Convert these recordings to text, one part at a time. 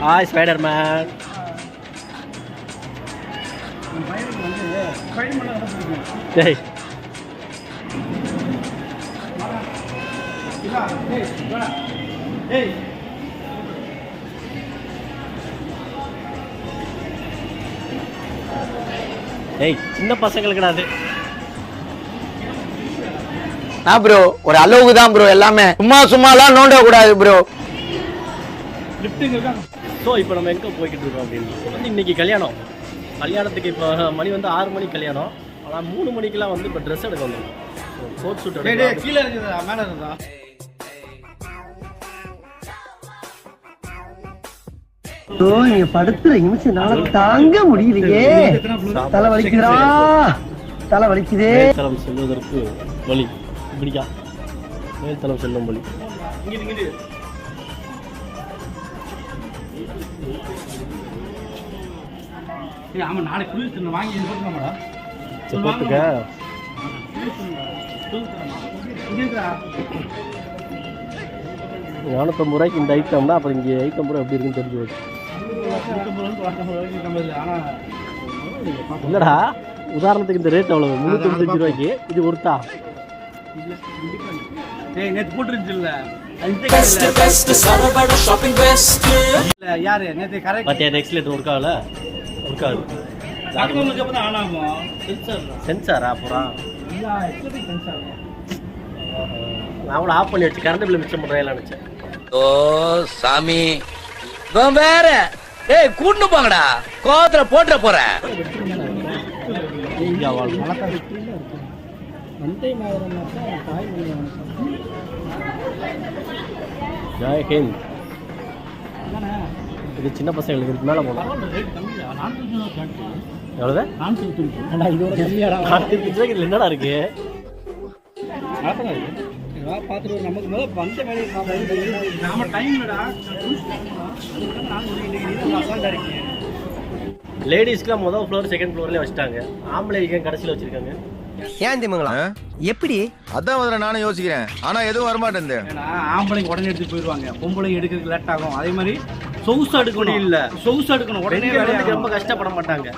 Hi spider man டேய். டேய் சின்ன பசங்களுக்கு அது. நான் ப்ரோ ஒரு அளவுக்கு தான் ப்ரோ எல்லாமே. சும்மா சும்மாலாம் நோண்ட கூடாது ப்ரோ ஸோ இப்போ நம்ம எங்கே போய்கிட்டு இருக்கோம் அப்படின்னு? இப்போ வந்து இன்னைக்கு கல்யாணம். கல்யாணத்துக்கு இப்போ மணி வந்து ஆறு மணிக்கு கல்யாணம். ஆனால் மூணு மணிக்கெல்லாம் வந்து இப்போ ட்ரெஸ் எடுக்க கோட் சூட் எடுக்க கீழே இருக்குதா மேல இருக்குதா? நீங்க படுத்துற நிமிஷம் தாங்க முடியலையே. தலை வலிக்குதுடா. தலை வலிக்குதே. செல்வதற்கு வழி. இப்படிக்கா மேல்தளம் செல்லும் நாளைக்கு குளிர் வாங்கி சரி போட்டுக்க. நானூற்றம்பது ரூபாய்க்கு இந்த ஐட்டம்னா அப்புறம் இங்கே ஐட்டம் பூரா எப்படி இருக்குன்னு தெரிஞ்சு போச்சு. இல்லைடா உதாரணத்துக்கு இந்த ரேட் அவ்வளவு முந்நூற்றஞ்சு ரூபாய்க்கு. இது ஒருத்தா? ஏய் நேத்து போட்டுருந்துச்சு இல்ல. இல்ல யாரு? நேத்து கரெக்ட் பார்த்தியா எக்ஸ்லேட்டர் ஒர்க் ஆகல ஒர்க் ஆகுது பக்கவங்களுக்கு அப்பதான் ஆன் ஆகும் சென்சாரா அப்புறம்? நான் கூட ஆஃப் பண்ணி வச்சு கரண்ட் பில் மிச்சம் பண்ணுறேன் நினச்சேன். ஓ சாமி. இவன் வேற. ஏய் கூட்டு போங்கடா. கோவத்துல போட்டுற போறேன் ஜெய் ஹிந்த். இது சின்ன பசங்களுக்கு இதுக்கு மேலே போகணும் எவ்வளவு? இதோட இதில் என்னடா இருக்கு? பார்த்துட்டு நமக்கு முதல்ல வந்த வேலையை நாம டைம் இல்லடா. லேடிஸ்க்குலாம் முதல் ஃப்ளோர் செகண்ட் ஃப்ளோர்லேயே வச்சுட்டாங்க. ஆம்பளைக்கு கடைசியில் வச்சிருக்காங்க. ஏன் திமுங்களா எப்படி? அதான் முதல்ல நானும் யோசிக்கிறேன். ஆனா எதுவும் வரமாட்டேன் ஆம்பளைங்க உடனே எடுத்து போயிடுவாங்க பொம்பளைங்க எடுக்கிறதுக்கு லேட் ஆகும். அதே மாதிரி சொகுசு எடுக்கணும். இல்ல. சொகுசு எடுக்கணும். உடனே வேலையாகும். ரொம்ப கஷ்டப்பட மாட்டாங்க.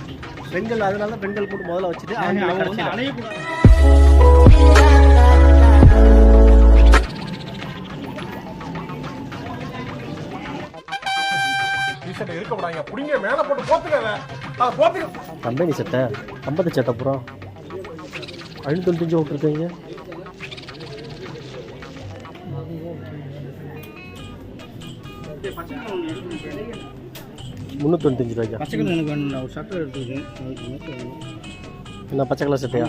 பெண்கள் அதனால தான் பெண்கள் போட்டு முதல்ல வச்சுட்டு அவங்க அவங்க வந்து கடைசியில் அலையக்கூடாது கம்பெனி சட்டை. கம்பெனி சட்டை பூரா ஐநூற்றி தொண்ணூத்தஞ்சு விட்டுருக்கீங்க. முந்நூற்றஞ்சு ரூபாய்க்கா? பச்சை கலர் எனக்கு வேணும் ஒரு சட்டை எடுத்துருக்கேன். என்ன பச்சை கலர் சட்டையா?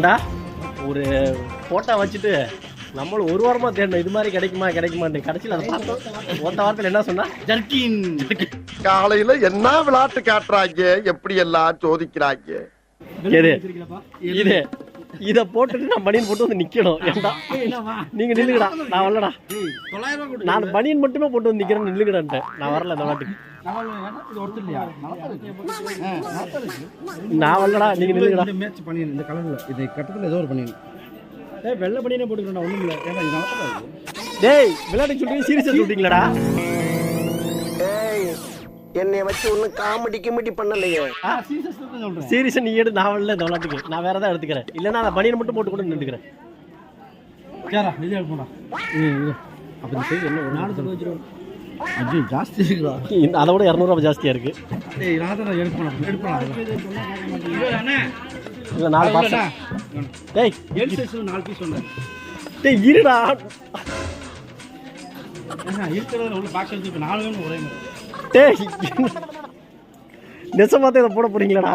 ஏண்டா? ஒரு போட்டோ வச்சுட்டு நம்மளும் ஒரு வாரமா தேடணும். இது மாதிரி கிடைக்குமா கிடைக்குமான்னு கடைசியில் அதை பார்த்தோம். ஒத்த வாரத்தில் என்ன சொன்னா? ஜர்க்கின். காலையில என்ன விளையாட்டு காட்டுறாங்க? எப்படி எல்லாம் சோதிக்கிறாங்க இது. இத போட்டுட்டு நான் பனியன் போட்டு வந்து நிக்கணும். ஏண்டா? நீங்க நில்லுங்கடா. நான் வரலடா. நான் பனியன் மட்டுமே போட்டு வந்து நிக்கிறேன் நில்லுங்கடான்ட்டு நான் வரல இந்த வாட்டுக்கு. நான் வரலடா. நீங்க நில்லுங்கடா. இந்த மேட்ச் பண்ணிடு இந்த கலர்ல. இது கட்டத்துல ஏதோ ஒரு பண்ணிடு ஏய் வெள்ளை பனியனே போட்டுக்கிறேன் ஒண்ணும் இல்ல. ஏன்னா இது நல்லா இருக்கு டேய் விளையாட்டு சொல்றீங்க சீரியஸா சொல்றீங்களாடா. என்னைய வச்சு ஒன்னும் காமெடி கிமெடி பண்ணலையே. தான் சீரியஸா நீ எடு நான் வரல இந்த விளையாட்டுக்கு நான் வேற ஏதாவது எடுத்துக்கிறேன். இல்லைன்னா நான் பனியன் மட்டும் போட்டு கூட நின்றுக்கிறேன். அப்ப இந்த சைடு என்ன நானூத்தி அறுபது ரூபா அஜி ஜாஸ்தி இருக்குதா இந்த அதை விட இரநூறுவா ஜாஸ்தியா இருக்கு. தான் இல்ல நாலு பார்சல் டேய் எல் சைஸ்ல நாலு பீஸ் சொன்னேன் டேய் இருடா. இருக்கிறதுல உள்ள பாக்ஸ் இப்போ நாலு வேணும் ஒரே மாதிரி. டேய் நெசமாத்த இதை போட போறீங்களாடா.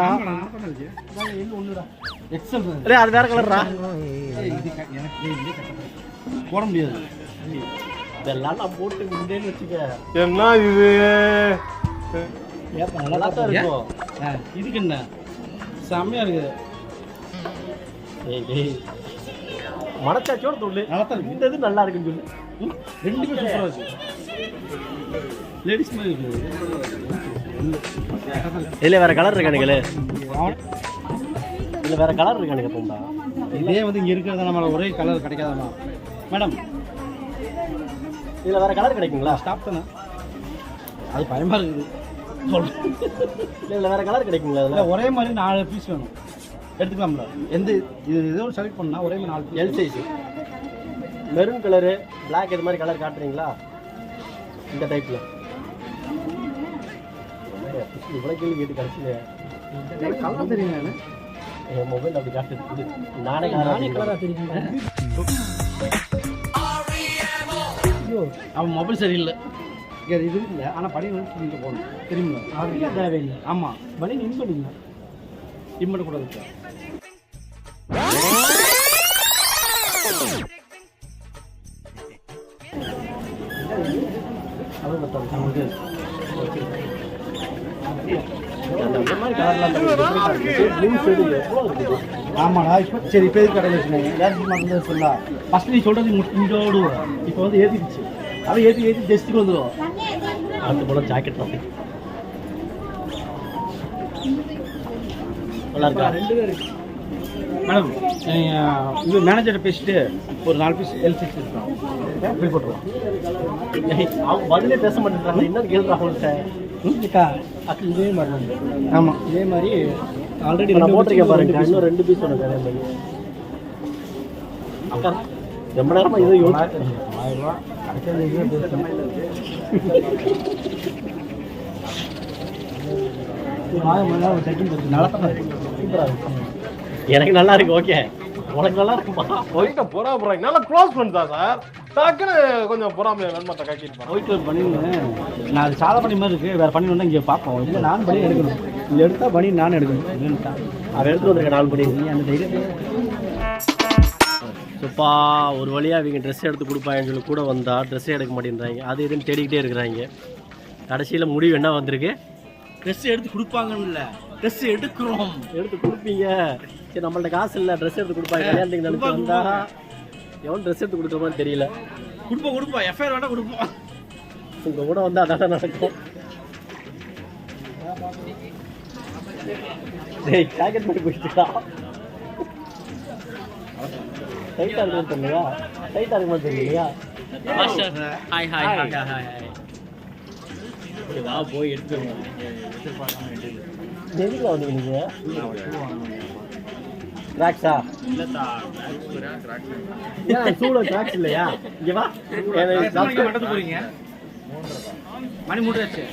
டேய் அது வேற கலர்ரா? இது க- எனக்கு இது கட்டணும். போட முடியாது இதெல்லாம் நான் போட்டு முன்னேன்னு வச்சுக்க என்ன இது? ஏப்பா நல்லா தான் இருக்கும். ஆ, இதுக்கு என்ன? செம்மையா இருக்குது. டேய் டேய் மனச்சாட்சியோட சொல்லு. இருக்கு. இந்த இது நல்லா இருக்குன்னு சொல்லு. ம்? ரெண்டுமே சூப்பராக இருக்கு. லேடிஸ் மாதிரி இருக்குது இதுல வேற கலர் இருக்கானுங்களே இதுல வேற கலர் இருக்கானுங்க போண்டா இதே வந்து இங்கே இருக்கிறது நம்மள ஒரே கலர் கிடைக்காதம்மா மேடம் இதுல வேற கலர் கிடைக்குங்களா? ஸ்டாப் தானே அது பயமாக இருக்குது. இல்ல வேற கலர் கிடைக்குங்களா இல்லை ஒரே மாதிரி நாலு பீஸ் வேணும். எடுத்துக்கலாம்ல. எந்த இது ஒரு செலக்ட் பண்ணா ஒரே மாதிரி நாலு L size maroon colour Black இது மாதிரி கலர் காட்டுறீங்களா? இந்த டைப்ல இவ்வளோ கேள்வி கேட்டு கடைசியில். கலர் தெரியுங்க என் மொபைல் அப்படி காட்டுது. இது நானே நானே கலராக தெரியுங்க அவன் மொபைல் சரியில்லை. இங்கே இது இல்லை ஆனால் படி தூக்கிட்டு போகணும். தெரியுங்களா தேவையில்லை. ஆமாம் பலி நின் பண்ணிங்க இம்மட்டு கூட இருக்கு. ஆமாடா இப்போ சரி இப்போ எதுக்கு கடையில் வச்சுருந்தாங்க ஏதாச்சும் மறந்து சொல்லா ஃபஸ்ட் நீ சொல்கிறது முடிஞ்சோடு இப்போ வந்து ஏற்றிடுச்சு அவன் ஏற்றி ஏற்றி ஜஸ்ட்டுக்கு வந்துடும் அடுத்து போல ஜாக்கெட் தான் நல்லா இருக்கா? ரெண்டு பேர் மேடம் இது மேனேஜரை பேசிட்டு ஒரு நாலு பீஸ் சிக்ஸ் இருக்கோம் போய் போட்டுருவோம் அவங்க பதிலே பேச மாட்டேங்கிறாங்க இன்னும் கேள்றா அவங்கள்ட்ட அக்கா அக்கா இதே மாதிரி தான். ஆமாம் இதே மாதிரி ஆல்ரெடி நான் போட்டிருக்கேன் பாருங்க. இன்னும் ரெண்டு பீஸ் ஒன்று மாதிரி அக்கா ரொம்ப நேரமா இதோ யோசிச்சு ஆயிரம் ரூபா பேசுகிறேன் ஆயிரம் மணி நேரம் செட்டிங் கொடுத்து. நல்லா தான் இருக்கு. சூப்பரா இருக்கு. எனக்கு நல்லா இருக்கு ஓகே உனக்கு நல்லா இருக்குமா போயிட்ட பொறா போறாங்க நல்லா க்ளோஸ் பண்ணிட்டா சார் டக்குன்னு கொஞ்சம் பொறாமைய வெண்மத்தை காக்கிட்டு ஒயிட் கலர் பண்ணின்னு நான் அது சாதா பண்ணி மாதிரி இருக்கு. வேற பண்ணி வந்தா இங்கே பார்ப்போம் இல்லை நான் பண்ணி எடுக்கணும். இது எடுத்தா பண்ணி நான் எடுக்கணும். அவன் எடுத்து வந்திருக்க நாலு படி நீ அந்த தைரியத்தை சுப்பா ஒரு வழியாக அவங்க ட்ரெஸ் எடுத்து கொடுப்பாங்கன்னு சொல்லி கூட வந்தா ட்ரெஸ்ஸே எடுக்க மாட்டேன்றாங்க. அது இதுன்னு தேடிக்கிட்டே இருக்கிறாங்க. கடைசியில் முடிவு என்ன வந்திருக்கு? ட்ரெஸ் எடுத்து கொடுப்பாங்கன்னு ட்ரெஸ் எடுக்கிறோம். எடுத்து கொடுப்பீங்க. சரி நம்மள்ட்ட காசு இல்லை ட்ரெஸ் எடுத்து கொடுப்பாங்க கல்யாணத்துக்கு நினைச்சு வந்தா. எவன் ட்ரெஸ் எடுத்து கொடுக்குறோமான்னு தெரியல. கொடுப்போம் கொடுப்போம் எஃப்ஐஆர் வேணா கொடுப்போம் உங்க கூட வந்தா அதான் நடக்கும். டேய் ஜாக்கெட் மட்டும் குடிச்சுட்டா டைட்டா இருக்குன்னு தெரியலையா? டைட்டா இருக்குமா தெரியலையா? ஹாய் ஹாய் ஹாய் ஹாய் வா போய் எடுத்து எதுக்கு வந்து நீங்க கிராக்ஸா ஏன் சூட கிராக்ஸ் இல்லையா? இங்க வா. மட்டும் போறீங்க. மணி ஆச்சு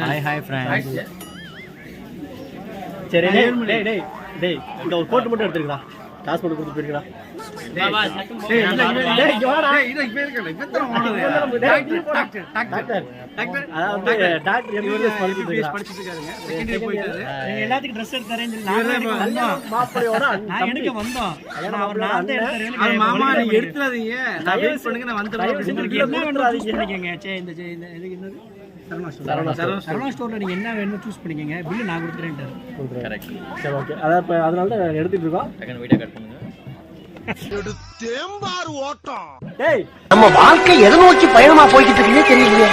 ஹாய் ஹாய் ஃப்ரெண்ட்ஸ் சரி டேய் டேய் டேய் டேய் இந்த ஒரு கோட் மட்டும் எடுத்துக்கடா காசு மட்டும் கொடுத்து பண்ணிருக்கேன். எடுத்துறாதீங்க இதுல என்ன வேணும். சூஸ் பண்ணிக்கங்க சரவணா ஸ்டோர் சரவணா ஸ்டோர்ல என்ன வேணும் சூஸ் பில்லு நான் கொடுத்துறேன்ட்டாரு கரெக்ட் சரி ஓகே அதான் இப்போ அதனால தான் எடுத்துட்டு இருக்கோம். டக்குன்னு வீடியோ கட் பண்ணுங்க. தேம்பாறு ஓட்டம். டேய். நம்ம வாழ்க்கை எதை நோக்கி பயணமா போய்கிட்டு இருக்குன்னே தெரியலையே.